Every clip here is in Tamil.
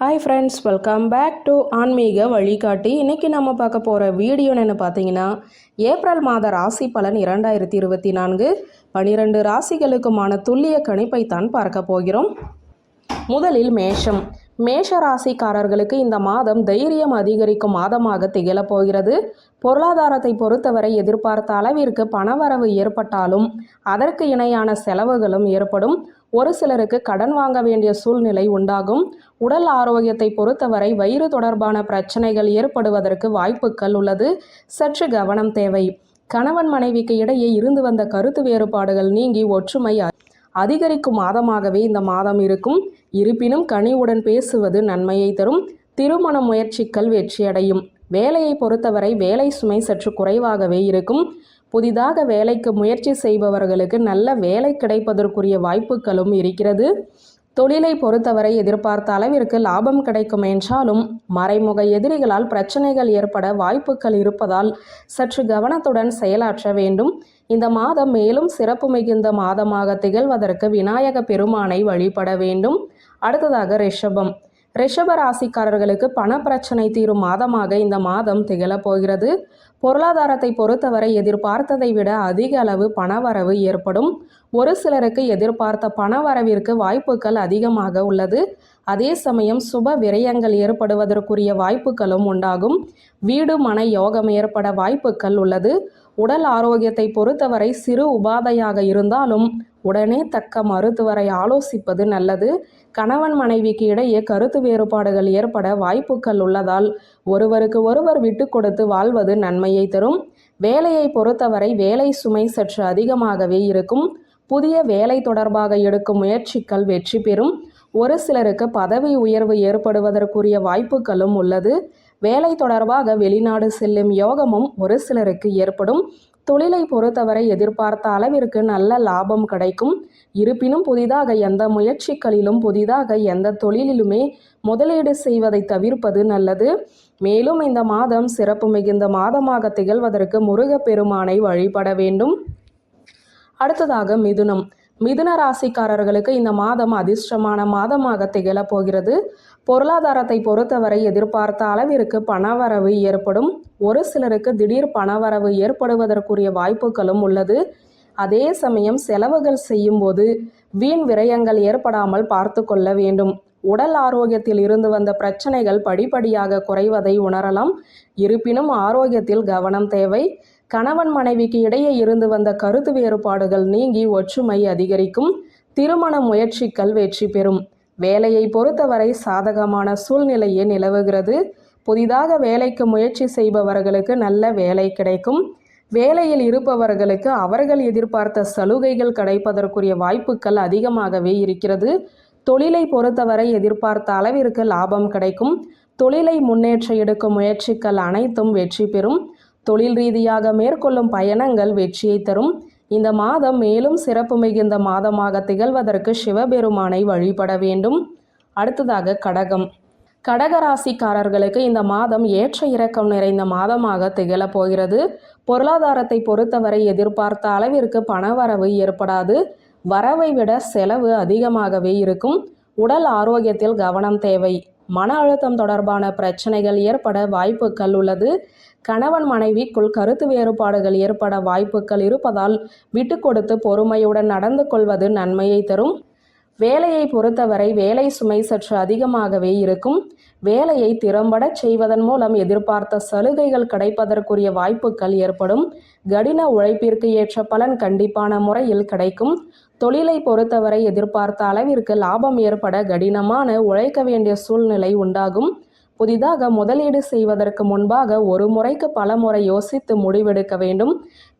Hi friends welcome back to ஆன்மீக வழிகாட்டி இன்றைக்கி நம்ம பார்க்க போகிற வீடியோன்னு பார்த்தீங்கன்னா ஏப்ரல் மாத ராசி பலன் இரண்டாயிரத்தி இருபத்தி நான்கு. பனிரெண்டு ராசிகளுக்குமான துல்லிய கணிப்பை தான் பார்க்க போகிறோம். முதலில் மேஷம். மேஷ ராசிக்காரர்களுக்கு இந்த மாதம் தைரியம் அதிகரிக்கும் மாதமாக திகழப் போகிறது பொருளாதாரத்தை பொறுத்தவரை எதிர்பார்த்த அளவிற்கு பணவரவு ஏற்பட்டாலும் அதற்கு இணையான செலவுகளும் ஏற்படும். ஒரு சிலருக்கு கடன் வாங்க வேண்டிய சூழ்நிலை உண்டாகும். உடல் ஆரோக்கியத்தை பொறுத்தவரை வயிறு தொடர்பான பிரச்சனைகள் ஏற்படுவதற்கு வாய்ப்புகள் உள்ளது. சற்று கவனம் தேவை. கணவன் மனைவிக்கு இடையே இருந்து வந்த கருத்து வேறுபாடுகள் நீங்கி ஒற்றுமை அதிகரிக்கும் மாதமாகவே இந்த மாதம் இருக்கும். இருப்பினும் கனிவுடன் பேசுவது நன்மையை தரும். திருமண முயற்சிகள் வெற்றியடையும். வேலையை பொறுத்தவரை வேலை சுமை சற்று குறைவாகவே இருக்கும். புதிதாக வேலைக்கு முயற்சி செய்பவர்களுக்கு நல்ல வேலை கிடைப்பதற்குரிய வாய்ப்புகளும் இருக்கிறது. தொழிலை பொறுத்தவரை எதிர்பார்த்த அளவிற்கு லாபம் கிடைக்கும் என்றாலும் மறைமுக எதிரிகளால் பிரச்சனைகள் ஏற்பட வாய்ப்புகள் இருப்பதால் சற்று கவனத்துடன் செயலாற்ற வேண்டும். இந்த மாதம் மேலும் சிறப்பு மிகுந்த மாதமாக திகழ்வதற்கு விநாயக பெருமானை வழிபட வேண்டும். அடுத்ததாக ரிஷபம். ரிஷப ராசிக்காரர்களுக்கு பண பிரச்சனை தீரும் மாதமாக இந்த மாதம் திகழப்போகிறது பொருளாதாரத்தை பொறுத்தவரை எதிர்பார்த்ததை விட அதிக அளவு பணவரவு ஏற்படும். ஒரு சிலருக்கு எதிர்பார்த்த பணவரவிற்கு வாய்ப்புகள் அதிகமாக உள்ளது. அதே சமயம் சுப விரயங்கள் ஏற்படுவதற்குரிய வாய்ப்புகளும் உண்டாகும். வீடு மன யோகம் ஏற்பட வாய்ப்புகள் உள்ளது. உடல் ஆரோக்கியத்தை பொறுத்தவரை சிறு உபாதையாக இருந்தாலும் உடனே தக்க மருத்துவரை ஆலோசிப்பது நல்லது. கணவன் மனைவிக்கு இடையே கருத்து வேறுபாடுகள் ஏற்பட வாய்ப்புகள் உள்ளதால் ஒருவருக்கு ஒருவர் விட்டு கொடுத்து வாழ்வது நன்மையை தரும். வேலையை பொறுத்தவரை வேலை சுமை சற்று அதிகமாகவே இருக்கும். புதிய வேலை தொடர்பாக எடுக்கும் முயற்சிகள் வெற்றி பெறும். ஒரு சிலருக்கு பதவி உயர்வு ஏற்படுவதற்குரிய வாய்ப்புகளும் உள்ளது. வேலை தொடர்பாக வெளிநாடு செல்லும் யோகமும் ஒரு சிலருக்கு ஏற்படும். தொழிலை பொறுத்தவரை எதிர்பார்த்த அளவிற்கு நல்ல லாபம் கிடைக்கும். இருப்பினும் புதிதாக எந்த முயற்சிகளிலும் புதிதாக எந்த தொழிலிலுமே முதலீடு செய்வதை தவிர்ப்பது நல்லது. மேலும் இந்த மாதம் சிறப்பு மிகுந்த மாதமாக திகழ்வதற்கு முருகப்பெருமானை வழிபட வேண்டும். அடுத்ததாக மிதுனம். மிதுன ராசிக்காரர்களுக்கு இந்த மாதம் அதிர்ஷ்டமான மாதமாக திகழப் போகிறது. பொருளாதாரத்தை பொறுத்தவரை எதிர்பார்த்த அளவிற்கு பணவரவு ஏற்படும். ஒரு சிலருக்கு திடீர் பணவரவு ஏற்படுவதற்குரிய வாய்ப்புகளும் உள்ளது. அதே சமயம் செலவுகள் செய்யும்போது வீண் விரயங்கள் ஏற்படாமல் பார்த்து கொள்ள வேண்டும். உடல் ஆரோக்கியத்தில் இருந்து வந்த பிரச்சனைகள் படிப்படியாக குறைவதை உணரலாம். இருப்பினும் ஆரோக்கியத்தில் கவனம் தேவை. கணவன் மனைவிக்கு இடையே இருந்து வந்த கருத்து வேறுபாடுகள் நீங்கி ஒற்றுமை அதிகரிக்கும். திருமண முயற்சிகள் வெற்றி பெறும். வேலையை பொறுத்தவரை சாதகமான சூழ்நிலையே நிலவுகிறது. புதிதாக வேலைக்கு முயற்சி செய்பவர்களுக்கு நல்ல வேலை கிடைக்கும். வேலையில் இருப்பவர்களுக்கு அவர்கள் எதிர்பார்த்த சலுகைகள் கிடைப்பதற்குரிய வாய்ப்புகள் அதிகமாகவே இருக்கிறது. தொழிலை பொறுத்தவரை எதிர்பார்த்த அளவிற்கு லாபம் கிடைக்கும். தொழிலை முன்னேற்ற எடுக்கும் முயற்சிகள் அனைத்தும் வெற்றி பெறும். தொழில் ரீதியாக மேற்கொள்ளும் பயணங்கள் வெற்றியை தரும். இந்த மாதம் மேலும் சிறப்பு மிகுந்த மாதமாக திகழ்வதற்கு சிவபெருமானை வழிபட வேண்டும். அடுத்ததாக கடகம். கடகராசிக்காரர்களுக்கு இந்த மாதம் ஏற்ற இறக்கம் நிறைந்த மாதமாக திகழப் போகிறது. பொருளாதாரத்தை பொறுத்தவரை எதிர்பார்த்த அளவிற்கு பணவரவு ஏற்படாது. வரவை விட செலவு அதிகமாகவே இருக்கும். உடல் ஆரோக்கியத்தில் கவனம் தேவை. மன அழுத்தம் தொடர்பான பிரச்சனைகள் ஏற்பட வாய்ப்புகள் உள்ளது. கணவன் மனைவிக்குள் கருத்து வேறுபாடுகள் ஏற்பட வாய்ப்புகள் இருப்பதால் விட்டு கொடுத்து பொறுமையுடன் நடந்து கொள்வது நன்மையை தரும். வேலையை பொறுத்தவரை வேலை சுமை சற்று அதிகமாகவே இருக்கும். வேலையை திறம்பட செய்வதன் மூலம் எதிர்பார்த்த சலுகைகள் கிடைப்பதற்குரிய வாய்ப்புகள் ஏற்படும். கடின உழைப்பிற்கு ஏற்ற பலன் கண்டிப்பான முறையில் கிடைக்கும். தொழிலை பொறுத்தவரை எதிர்பார்த்த அளவிற்கு லாபம் ஏற்பட கடினமான உழைக்க வேண்டிய சூழ்நிலை உண்டாகும். புதிதாக முதலீடு செய்வதற்கு முன்பாக ஒரு முறைக்கு பல முறை யோசித்து முடிவெடுக்க வேண்டும்.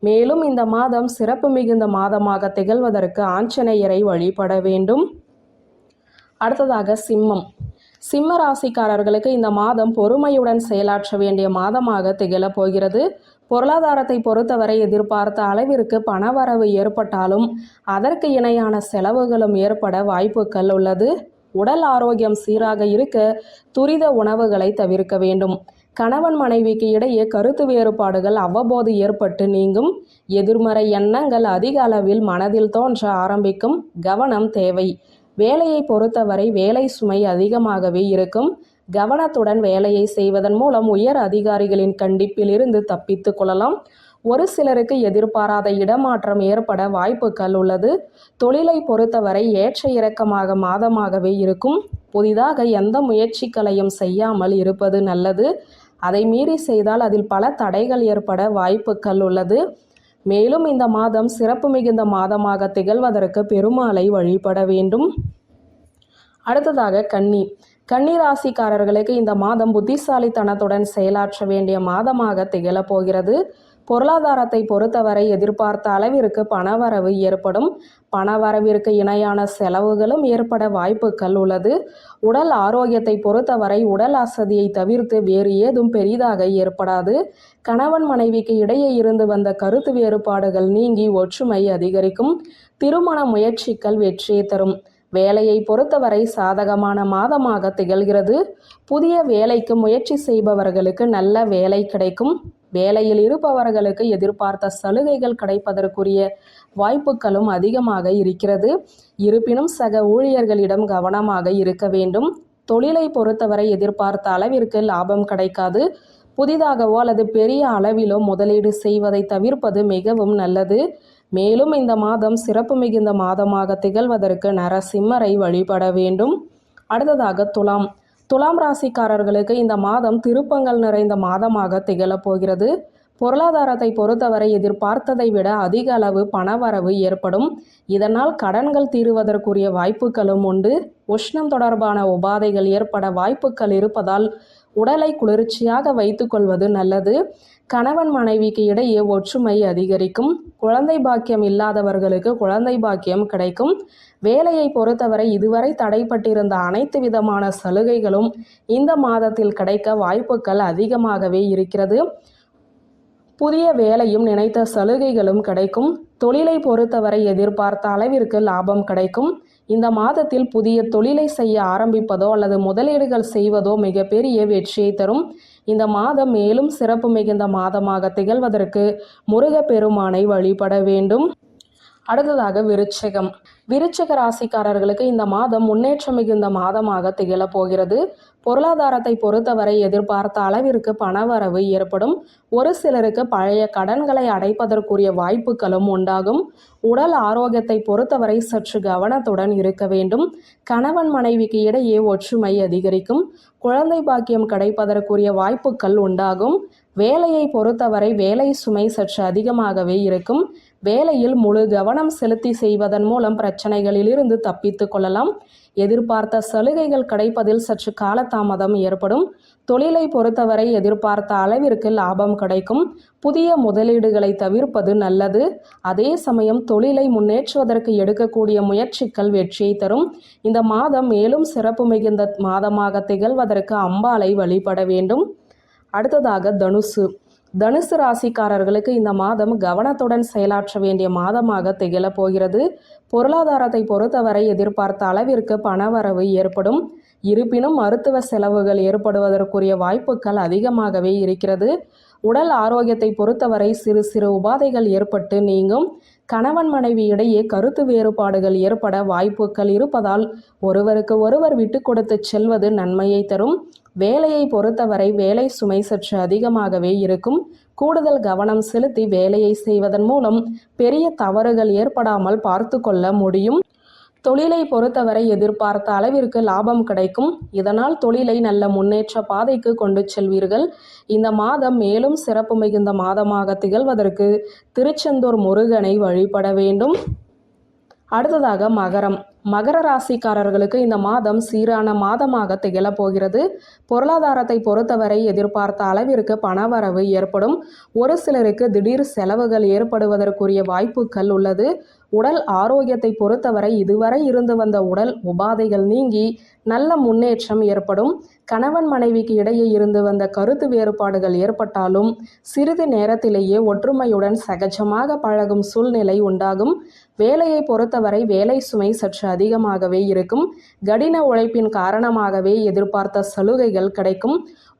மேலும் இந்த மாதம் சிறப்பு மிகுந்த மாதமாக திகழ்வதற்கு ஆஞ்சநேயரை வழிபட வேண்டும். அடுத்ததாக சிம்மம். சிம்ம ராசிக்காரர்களுக்கு இந்த மாதம் பொறுமையுடன் செயலாற்ற வேண்டிய மாதமாக திகழப் போகிறது. பொருளாதாரத்தை பொறுத்தவரை எதிர்பார்த்த அளவிற்கு பணவரவு ஏற்பட்டாலும் அதற்கு இணையான செலவுகளும் ஏற்பட வாய்ப்புகள் உள்ளது. உடல் ஆரோக்கியம் சீராக இருக்க துரித உணவுகளை தவிர்க்க வேண்டும். கணவன் மனைவிக்கு இடையே கருத்து வேறுபாடுகள் அவ்வப்போது ஏற்பட்டு நீங்கும். எதிர்மறை எண்ணங்கள் அதிக அளவில் மனதில் தோன்ற ஆரம்பிக்கும். கவனம் தேவை. வேலையை பொறுத்தவரை வேலை சுமை அதிகமாகவே இருக்கும். கவனத்துடன் வேலையை செய்வதன் மூலம் உயர் அதிகாரிகளின் கண்டிப்பிலிருந்து தப்பித்து கொள்ளலாம். ஒரு சிலருக்கு எதிர்பாராத இடமாற்றம் ஏற்பட வாய்ப்புகள் உள்ளது. தொழிலை பொறுத்தவரை ஏற்ற இறக்கமாக மாதமாகவே இருக்கும். புதிதாக எந்த முயற்சிகளையும் செய்யாமல் இருப்பது நல்லது. அதை மீறி செய்தால் அதில் பல தடைகள் ஏற்பட வாய்ப்புகள் உள்ளது. மேலும் இந்த மாதம் சிறப்பு மிகுந்த மாதமாக திகழ்வதற்கு பெருமாளை வழிபட வேண்டும். அடுத்ததாக கன்னி. கன்னி ராசிக்காரர்களுக்கு இந்த மாதம் புத்திசாலித்தனத்துடன் செயலாற்ற வேண்டிய மாதமாக திகழப் போகிறது. பொருளாதாரத்தை பொறுத்தவரை எதிர்பார்த்த அளவிற்கு பணவரவு ஏற்படும். பணவரவிற்கு இணையான செலவுகளும் ஏற்பட வாய்ப்புகள் உள்ளது. உடல் ஆரோக்கியத்தை பொறுத்தவரை உடல் அசதியை தவிர்த்து வேறு ஏதும் பெரிதாக ஏற்படாது. கணவன் மனைவிக்கு இடையே இருந்து வந்த கருத்து வேறுபாடுகள் நீங்கி ஒற்றுமை அதிகரிக்கும். திருமண முயற்சிகள் வெற்றியை தரும். வேலையை பொறுத்தவரை சாதகமான மாதமாக திகழ்கிறது. புதிய வேலைக்கு முயற்சி செய்பவர்களுக்கு நல்ல வேலை கிடைக்கும். வேலையில் இருப்பவர்களுக்கு எதிர்பார்த்த சலுகைகள் கிடைப்பதற்குரிய வாய்ப்புகளும் அதிகமாக இருக்கிறது. இருப்பினும் சக ஊழியர்களிடம் கவனமாக இருக்க வேண்டும். தொழிலை பொறுத்தவரை எதிர்பார்த்த அளவிற்கு லாபம் கிடைக்காது. புதிதாகவோ அல்லது பெரிய அளவிலோ முதலீடு செய்வதை தவிர்ப்பது மிகவும் நல்லது. மேலும் இந்த மாதம் சிறப்பு மிகுந்த மாதமாக திகழ்வதற்கு நரசிம்மரை வழிபட வேண்டும். அடுத்ததாக துலாம். துலாம் ராசிக்காரர்களுக்கு இந்த மாதம் திருப்பங்கள் நிறைந்த மாதமாக திகழப் போகிறது. பொருளாதாரத்தை பொறுத்தவரை எதிர்பார்த்ததை விட அதிக அளவு பணவரவு ஏற்படும். இதனால் கடன்கள் தீருவதற்குரிய வாய்ப்புகளும் உண்டு. உஷ்ணம் தொடர்பான உபாதைகள் ஏற்பட வாய்ப்புகள் இருப்பதால் உடலை குளிர்ச்சியாக வைத்துக்கொள்வது நல்லது. கணவன் மனைவிக்கு இடையே ஒற்றுமை அதிகரிக்கும். குழந்தை பாக்கியம் இல்லாதவர்களுக்கு குழந்தை பாக்கியம் கிடைக்கும். வேலையை பொறுத்தவரை இதுவரை தடைப்பட்டிருந்த அனைத்து விதமான சலுகைகளும் இந்த மாதத்தில் கிடைக்க வாய்ப்புகள் அதிகமாகவே இருக்கிறது. புதிய வேலையும் நினைத்த சலுகைகளும் கிடைக்கும். தொழிலை பொறுத்தவரை எதிர்பார்த்த அளவிற்கு லாபம் கிடைக்கும். இந்த மாதத்தில் புதிய தொழிலை செய்ய ஆரம்பிப்பதோ அல்லது முதலீடுகள் செய்வதோ மிகப்பெரிய வெற்றியை தரும். இந்த மாதம் மேலும் சிறப்பு மிகுந்த மாதமாக திகழ்வதற்கு முருகப்பெருமானை வழிபட வேண்டும். அடுத்ததாக விருச்சிகம். விருச்சிக ராசிக்காரர்களுக்கு இந்த மாதம் முன்னேற்றம் மிகுந்த மாதமாக திகழப் போகிறது. பொருளாதாரத்தை பொறுத்தவரை எதிர்பார்த்த அளவிற்கு பணவரவு ஏற்படும். ஒரு சிலருக்கு பழைய கடன்களை அடைப்பதற்குரிய வாய்ப்புகளும் உண்டாகும். உடல் ஆரோக்கியத்தை பொறுத்தவரை சற்று கவனத்துடன் இருக்க வேண்டும். கணவன் மனைவிக்கு இடையே ஒற்றுமை அதிகரிக்கும். குழந்தை பாக்கியம் கிடைப்பதற்குரிய வாய்ப்புகள் உண்டாகும். வேலையை பொறுத்தவரை வேலை சுமை சற்று அதிகமாகவே இருக்கும். வேலையில் முழு கவனம் செலுத்தி செய்வதன் மூலம் பிரச்சனைகளிலிருந்து தப்பித்து கொள்ளலாம். எதிர்பார்த்த சலுகைகள் கிடைப்பதில் சற்று காலதாமதம் ஏற்படும். தொழிலை பொறுத்தவரை எதிர்பார்த்த அளவிற்கு லாபம் கிடைக்கும். புதிய முதலீடுகளை தவிர்ப்பது நல்லது. அதே சமயம் தொழிலை முன்னேற்றுவதற்கு எடுக்கக்கூடிய முயற்சிகள் வெற்றியை தரும். இந்த மாதம் மேலும் சிறப்பு மிகுந்த மாதமாக திகழ்வதற்கு அம்பாளை வழிபட வேண்டும். அடுத்ததாக தனுசு. தனுசு ராசிக்காரர்களுக்கு இந்த மாதம் கவனத்துடன் செயலாற்ற வேண்டிய மாதமாக திகழப் போகிறது. பொருளாதாரத்தை பொறுத்தவரை எதிர்பார்த்த அளவிற்கு பணவரவு ஏற்படும். இருப்பினும் மருத்துவ செலவுகள் ஏற்படுவதற்குரிய வாய்ப்புகள் அதிகமாகவே இருக்கிறது. உடல் ஆரோக்கியத்தை பொறுத்தவரை சிறு சிறு உபாதைகள் ஏற்பட்டு நீங்கும். கணவன் மனைவி இடையே கருத்து வேறுபாடுகள் ஏற்பட வாய்ப்புகள் இருப்பதால் ஒருவருக்கு ஒருவர் விட்டு கொடுத்து செல்வது நன்மையை தரும். வேலையை பொறுத்தவரை வேலை சுமை சற்று அதிகமாகவே இருக்கும். கூடுதல் கவனம் செலுத்தி வேலையை செய்வதன் மூலம் பெரிய தவறுகள் ஏற்படாமல் பார்த்து கொள்ள முடியும். தொழிலை பொறுத்தவரை எதிர்பார்த்த அளவிற்கு லாபம் கிடைக்கும். இதனால் தொழிலை நல்ல முன்னேற்ற பாதைக்கு கொண்டு செல்வீர்கள். இந்த மாதம் மேலும் சிறப்பு மிகுந்த மாதமாக திகழ்வதற்கு திருச்செந்தூர் முருகனை வழிபட வேண்டும். அடுத்ததாக மகரம். மகர ராசிக்காரர்களுக்கு இந்த மாதம் சீரான மாதமாக திகழப் போகிறது. பொருளாதாரத்தை பொறுத்தவரை எதிர்பார்த்த அளவிற்கு பணவரவு ஏற்படும். ஒரு சிலருக்கு திடீர் செலவுகள் ஏற்படுவதற்குரிய வாய்ப்புகள் உள்ளது. உடல் ஆரோக்கியத்தை பொறுத்தவரை இதுவரை இருந்து வந்த உடல் உபாதைகள் நீங்கி நல்ல முன்னேற்றம் ஏற்படும். கணவன் மனைவிக்கு இடையே இருந்து வந்த கருத்து வேறுபாடுகள் ஏற்பட்டாலும் சிறிது நேரத்திலேயே ஒற்றுமையுடன் சகஜமாக பழகும் சூழ்நிலை உண்டாகும். வேலையை பொறுத்தவரை வேலை சுமை சற்று அதிகமாகவே இருக்கும். கடின உழைப்பின் காரணமாகவே எதிர்பார்த்த சலுகைகள் கிடைக்கும்.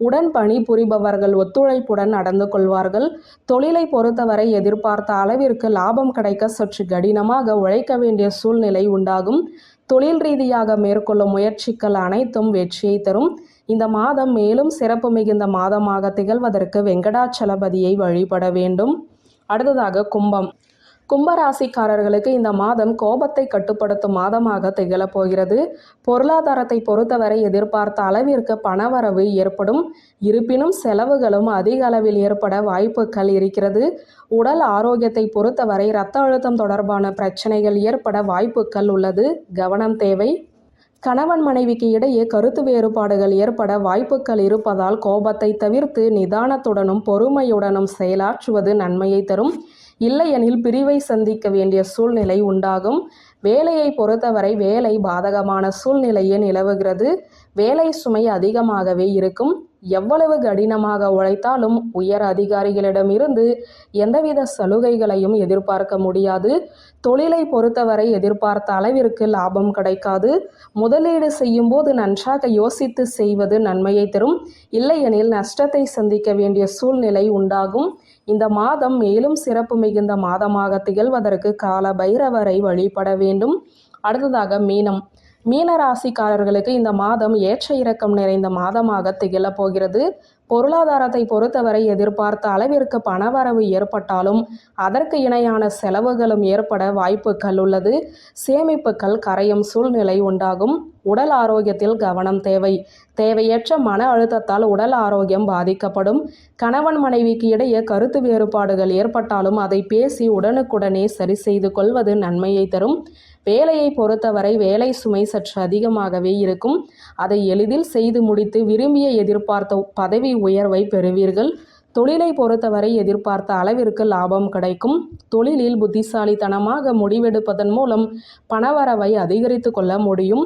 உடன் பணி புரிபவர்கள் ஒத்துழைப்புடன் நடந்து கொள்வார்கள். தொழிலை பொறுத்தவரை எதிர்பார்த்த அளவிற்கு லாபம் கிடைக்க சற்று கடினமாக உழைக்க வேண்டிய சூழ்நிலை உண்டாகும். தொழில் ரீதியாக மேற்கொள்ளும் முயற்சிகள் அனைத்தும் வெற்றியை தரும். இந்த மாதம் மேலும் சிறப்பு மிகுந்த மாதமாக திகழ்வதற்கு வெங்கடாச்சலபதியை வழிபட வேண்டும். அடுத்ததாக கும்பம். கும்பராசிக்காரர்களுக்கு இந்த மாதம் கோபத்தை கட்டுப்படுத்தும் மாதமாக திகழப் போகிறது. பொருளாதாரத்தை பொறுத்தவரை எதிர்பார்த்த அளவிற்கு பணவரவு ஏற்படும். இருப்பினும் செலவுகளும் அதிக அளவில் ஏற்பட வாய்ப்புகள் இருக்கிறது. உடல் ஆரோக்கியத்தை பொறுத்தவரை இரத்த அழுத்தம் தொடர்பான பிரச்சனைகள் ஏற்பட வாய்ப்புகள் உள்ளது. கவனம் தேவை. கணவன் மனைவிக்கு இடையே கருத்து வேறுபாடுகள் ஏற்பட வாய்ப்புகள் இருப்பதால் கோபத்தை தவிர்த்து நிதானத்துடனும் பொறுமையுடனும் செயலாற்றுவது நன்மையை தரும். இல்லையெனில் பிரிவை சந்திக்க வேண்டிய சூழ்நிலை உண்டாகும். வேலையை பொறுத்தவரை வேலை பாதகமான சூழ்நிலையே நிலவுகிறது. வேலை சுமை அதிகமாகவே இருக்கும். எவ்வளவு கடினமாக உழைத்தாலும் உயர் அதிகாரிகளிடமிருந்து எந்தவித சலுகைகளையும் எதிர்பார்க்க முடியாது. தொழிலை பொறுத்தவரை எதிர்பார்த்த அளவிற்கு லாபம் கிடைக்காது. முதலீடு செய்யும் போது நன்றாக யோசித்து செய்வது நன்மையை தரும். இல்லையெனில் நஷ்டத்தை சந்திக்க வேண்டிய சூழ்நிலை உண்டாகும். இந்த மாதம் மேலும் சிறப்பு மிகுந்த மாதமாக திகழ்வதற்கு கால பைரவரை வழிபட வேண்டும். அடுத்ததாக மீனம். மீன ராசிக்காரர்களுக்கு இந்த மாதம் ஏற்ற இறக்கம் நிறைந்த மாதமாக திகழப் போகிறது. பொருளாதாரத்தை பொறுத்தவரை எதிர்பார்த்த அளவிற்கு பணவரவு ஏற்பட்டாலும் அதற்கு இணையான செலவுகளும் ஏற்பட வாய்ப்புகள் உள்ளது. சேமிப்புகள் கரையும் சூழ்நிலை உண்டாகும். உடல் ஆரோக்கியத்தில் கவனம் தேவை. தேவையற்ற மன அழுத்தத்தால் உடல் ஆரோக்கியம் பாதிக்கப்படும். கணவன் மனைவிக்கு இடையே கருத்து வேறுபாடுகள் ஏற்பட்டாலும் அதை பேசி உடனுக்குடனே சரி செய்து கொள்வது நன்மையை தரும். வேலையை பொறுத்தவரை வேலை சுமை சற்று அதிகமாகவே இருக்கும். அதை எளிதில் செய்து முடித்து விரும்பிய எதிர்பார்த்த பதவி உயர்வை பெறுவீர்கள். தொழிலை பொறுத்தவரை எதிர்பார்த்த அளவிற்கு லாபம் கிடைக்கும். தொழிலில் புத்திசாலித்தனமாக முடிவெடுப்பதன் மூலம் பணவரவை அதிகரித்து கொள்ள முடியும்.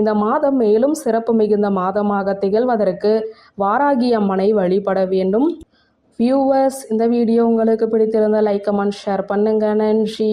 இந்த மாதம் மேலும் சிறப்பு மிகுந்த மாதமாக திகழ்வதற்கு வாராகி அம்மனை வழிபட வேண்டும். வியூவர்ஸ் இந்த வீடியோ உங்களுக்கு பிடித்திருந்த லைக் கமெண்ட் ஷேர் பண்ணுங்க. நன்றி.